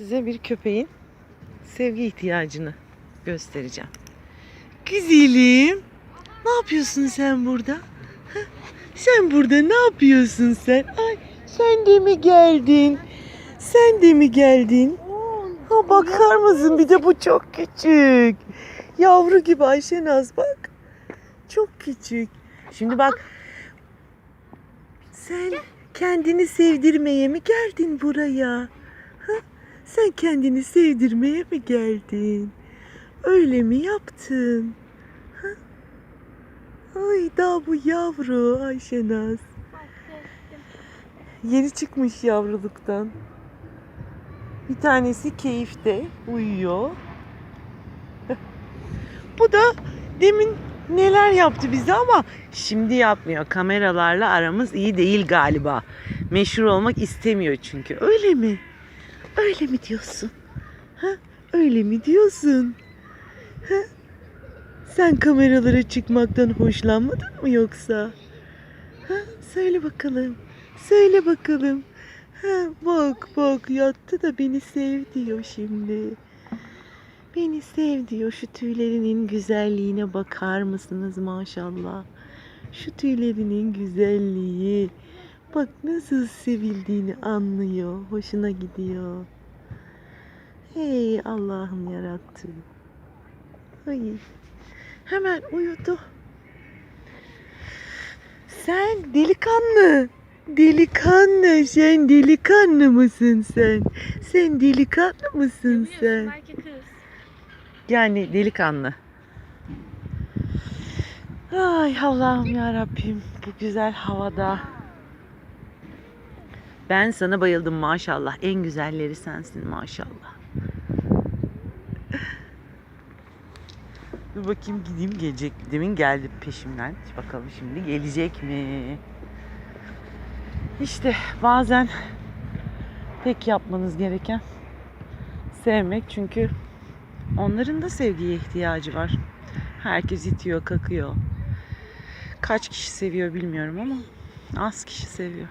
size bir köpeğin sevgi ihtiyacını göstereceğim. Güzelim. Ne yapıyorsun sen burada? Sen burada ne yapıyorsun sen? Ay sen de mi geldin? Sen de mi geldin? Ha bakar mısın bir de bu çok küçük. Yavru gibi Ayşenaz bak. Çok küçük. Şimdi bak. Sen kendini sevdirmeye mi geldin buraya? Ha? Sen kendini sevdirmeye mi geldin? Öyle mi yaptın? Ha? Ay daha bu yavru Ayşenaz. Yeni çıkmış yavruluktan. Bir tanesi keyifte uyuyor. Bu da demin neler yaptı bize ama şimdi yapmıyor. Kameralarla aramız iyi değil galiba. Meşhur olmak istemiyor çünkü. Öyle mi? Öyle mi diyorsun? Ha? Öyle mi diyorsun? Ha? Sen kameralara çıkmaktan hoşlanmadın mı yoksa? Ha? Söyle bakalım. Söyle bakalım. Ha, bak bak yattı da beni sev diyor şimdi. Beni sev diyor. Şu tüylerinin güzelliğine bakar mısınız maşallah. Şu tüylerinin güzelliği. Bak nasıl sevildiğini anlıyor. Hoşuna gidiyor. Hey Allah'ım yarattı. Ay. Hemen uyudu. Sen delikanlı. Delikanlı. Sen delikanlı mısın sen? Sen delikanlı mısın sen? belki kız. Yani delikanlı. Ay Allah'ım ya Rabbim bu güzel havada. Ben sana bayıldım maşallah. En güzelleri sensin maşallah. Dur bakayım gideyim gelecek. mi? Demin geldi peşimden. Bakalım şimdi gelecek mi? İşte bazen tek yapmanız gereken sevmek çünkü Onların da sevgiye ihtiyacı var. Herkes itiyor, kakıyor. Kaç kişi seviyor bilmiyorum ama az kişi seviyor.